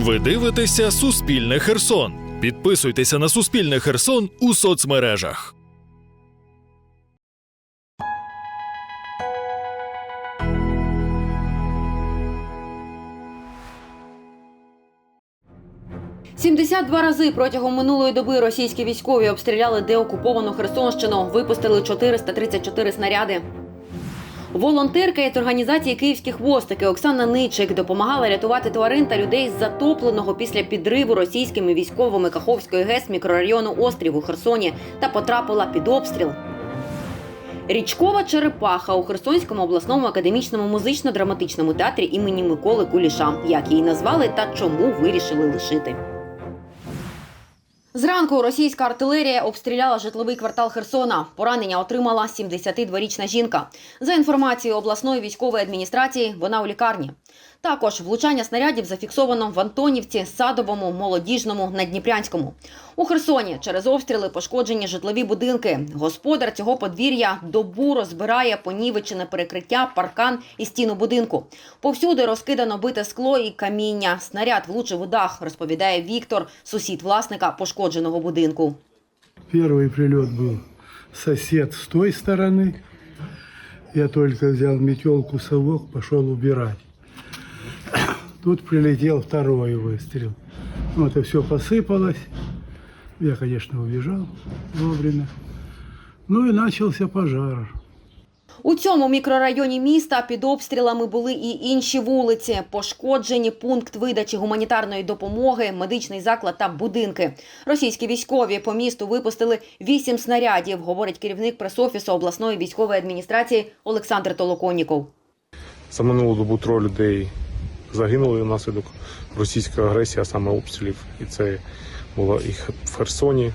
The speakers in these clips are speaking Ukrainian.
Ви дивитеся Суспільне Херсон. Підписуйтеся на Суспільне Херсон у соцмережах. – 72 рази протягом минулої доби російські військові обстріляли деокуповану Херсонщину, випустили 434 снаряди. Волонтерка із організації Київські хвостики Оксана Ничик допомагала рятувати тварин та людей з затопленого після підриву російськими військовими Каховської ГЕС мікрорайону Острів у Херсоні та потрапила під обстріл. Річкова черепаха у Херсонському обласному академічному музично-драматичному театрі імені Миколи Куліша. Як її назвали та чому вирішили лишити. Зранку російська артилерія обстріляла житловий квартал Херсона. Поранення отримала 72-річна жінка. За інформацією обласної військової адміністрації, вона у лікарні. Також влучання снарядів зафіксовано в Антонівці, Садовому, Молодіжному, Надніпрянському. У Херсоні через обстріли пошкоджені житлові будинки. Господар цього подвір'я добу розбирає понівечене перекриття, паркан і стіну будинку. Повсюди розкидано бите скло і каміння. Снаряд влучив у дах, розповідає Віктор, сусід власника пошкодженого будинку. Первый прилет был сосед с той стороны. Я только взял метелку, совок, пошел убирать. Тут прилетел второй выстрел. Ну, это все посыпалось. Я, конечно, убежал вовремя. Ну и начался пожар. У цьому мікрорайоні міста під обстрілами були і інші вулиці. Пошкоджені пункт видачі гуманітарної допомоги, медичний заклад та будинки. Російські військові по місту випустили вісім снарядів, говорить керівник пресофісу обласної військової адміністрації Олександр Толоконіков. За минулу добу троє людей загинули внаслідок російської агресії, а саме обстрілів. І це було і в Херсоні.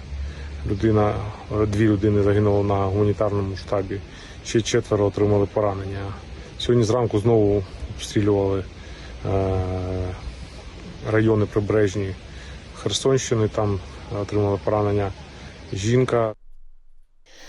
Людина, е, дві людини загинули на гуманітарному штабі, ще четверо отримали поранення. Сьогодні зранку знову обстрілювали е, райони прибережні Херсонщини, там отримали поранення жінка.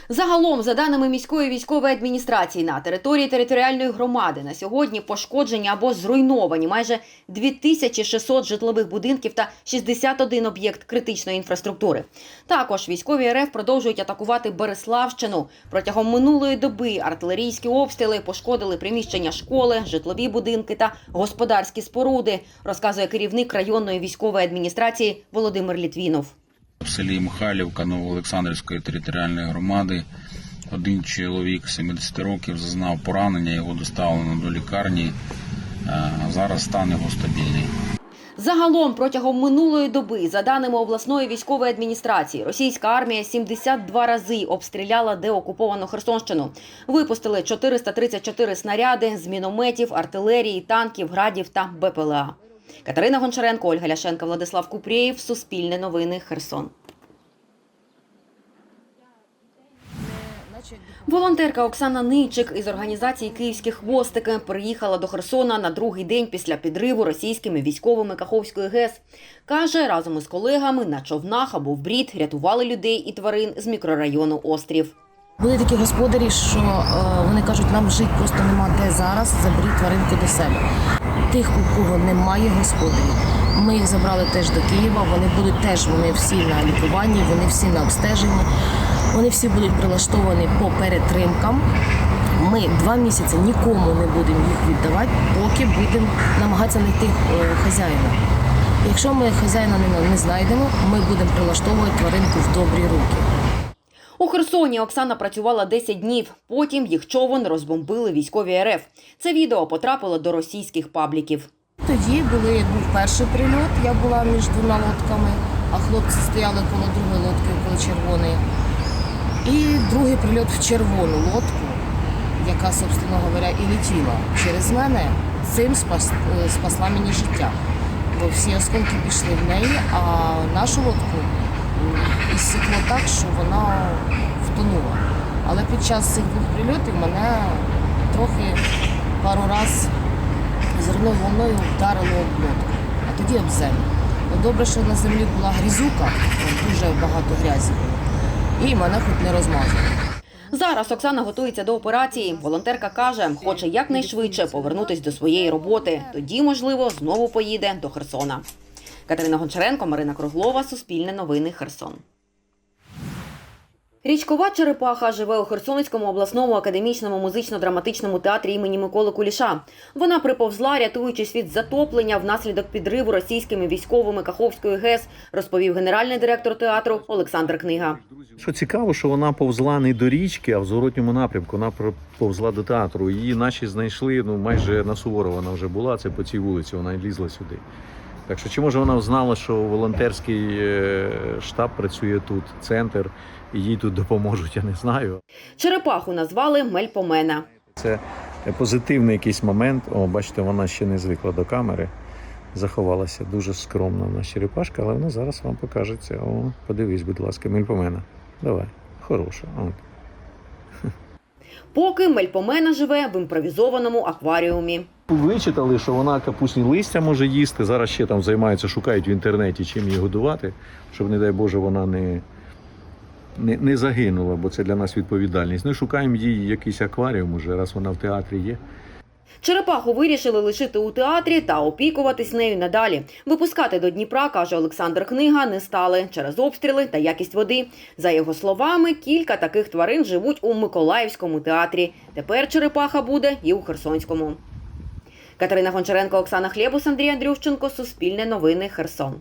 Загалом, за даними міської військової адміністрації, на території територіальної громади на сьогодні пошкоджені або зруйновані майже 2600 житлових будинків та 61 об'єкт критичної інфраструктури. Також військові РФ продовжують атакувати Береславщину. Протягом минулої доби артилерійські обстріли пошкодили приміщення школи, житлові будинки та господарські споруди, розказує керівник районної військової адміністрації Володимир Літвінов. В селі Михайлівка Новоолександрівської територіальної громади один чоловік 70 років зазнав поранення, його доставлено до лікарні. Е, Зараз стан його стабільний. Загалом протягом минулої доби, за даними обласної військової адміністрації, російська армія 72 рази обстріляла деокуповану Херсонщину. Випустили 434 снаряди з мінометів, артилерії, танків, градів та БПЛА. Катерина Гончаренко, Ольга Ляшенка, Владислав Купрєєв. Суспільне новини. Херсон. Волонтерка Оксана Ничик із організації Київські хвостики приїхала до Херсона на другий день після підриву російськими військовими Каховської ГЕС. Каже, разом із колегами на човнах або в брід рятували людей і тварин з мікрорайону Острів. Були такі господарі, що е, вони кажуть, нам жити просто нема де зараз, заберіть тваринку до себе. Тих, у кого немає господарів, ми їх забрали теж до Києва. Вони будуть теж вони всі на лікуванні, вони всі на обстеженні, вони всі будуть прилаштовані по перетримкам. Ми два місяці нікому не будемо їх віддавати, поки будемо намагатися знайти е, хазяїна. Якщо ми хазяїна не, не знайдемо, ми будемо прилаштовувати тваринку в добрі руки. У Херсоні Оксана працювала 10 днів. Потім їх човен розбомбили військові РФ. Це відео потрапило до російських пабліків. Тоді були, був перший прильот, я була між двома лодками, а хлопці стояли коло другої лодки, коло червоної. І другий прильот в червону лодку, яка, собственно говоря, і летіла через мене, цим спас, е, спасла мені життя. Бо всі осколки пішли в неї, а нашу лодку ісікло так, що вона час цих двох прильотів мене трохи пару разів зерновою волною вдарило об лодку, а тоді об землю. Добре, що на землі була грізюка, дуже багато грязі було. І мене хоч не розмазало. Зараз Оксана готується до операції. Волонтерка каже, хоче якнайшвидше повернутись до своєї роботи. Тоді, можливо, знову поїде до Херсона. Катерина Гончаренко, Марина Круглова, Суспільне новини, Херсон. Річкова черепаха живе у Херсонському обласному академічному музично-драматичному театрі імені Миколи Куліша. Вона приповзла, рятуючись від затоплення внаслідок підриву російськими військовими Каховської ГЕС, розповів генеральний директор театру Олександр Книга. Що цікаво, що вона повзла не до річки, а в зворотньому напрямку. Вона повзла до театру. Її наші знайшли ну майже на Суворова вона вже була. Це по цій вулиці. Вона лізла сюди. Так що, чи може вона знала, що волонтерський е, штаб працює тут, центр, і їй тут допоможуть, я не знаю. Черепаху назвали Мельпомена. Це позитивний якийсь момент. О, бачите, вона ще не звикла до камери. Заховалася дуже скромна в нас черепашка, але вона зараз вам покажеться. О, подивись, будь ласка, мільпомена. Давай, хороша. От. Поки Мельпомена живе в імпровізованому акваріумі. Вичитали, що вона капусні листя може їсти. Зараз ще там займаються, шукають в інтернеті, чим її годувати, щоб, не дай Боже, вона не, не, не загинула, бо це для нас відповідальність. Ну і шукаємо їй якийсь акваріум уже, раз вона в театрі є. Черепаху вирішили лишити у театрі та опікуватись нею надалі. Випускати до Дніпра, каже Олександр Книга, не стали через обстріли та якість води. За його словами, кілька таких тварин живуть у Миколаївському театрі. Тепер черепаха буде і у Херсонському. Катерина Гончаренко, Оксана Хлєбус, Андрій Андрющенко, Суспільне новини, Херсон.